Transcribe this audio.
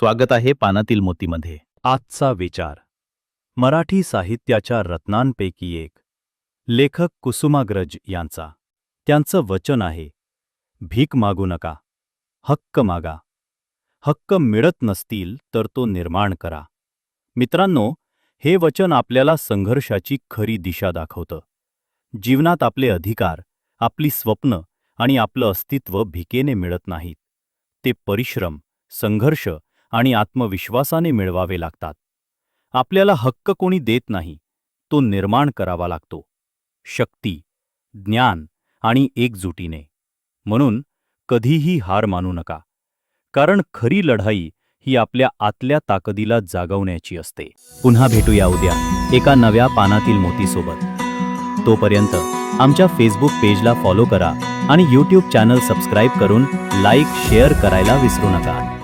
स्वागत आहे पानातील मोतीमध्ये. आजचा विचार. मराठी साहित्याच्या रत्नांपैकी एक. लेखक कुसुमाग्रज यांचा. त्यांचं वचन आहे भीक मागू नका हक्क मागा. हक्क मिळत नसतील तर तो निर्माण करा. मित्रांनो हे वचन आपल्याला संघर्षाची खरी दिशा दाखवतं. जीवनात आपले अधिकार आपली स्वप्न आणि आपलं अस्तित्व भिकेने मिळत नाहीत. ते परिश्रम संघर्ष आणि आत्मविश्वासाने मिळवावे लागतात. आपल्याला हक्क कोणी देत नाही तो निर्माण करावा लागतो. शक्ती ज्ञान आणि एकजुटीने. म्हणून कधीही हार मानू नका. कारण खरी लढाई ही आपल्या आतल्या ताकदीला जागवण्याची असते. पुन्हा भेटूया उद्या एका नव्या पानातील मोतीसोबत. तोपर्यंत आमच्या फेसबुक पेजला फॉलो करा आणि यूट्यूब चॅनल सबस्क्राईब करून लाईक शेअर करायला विसरू नका.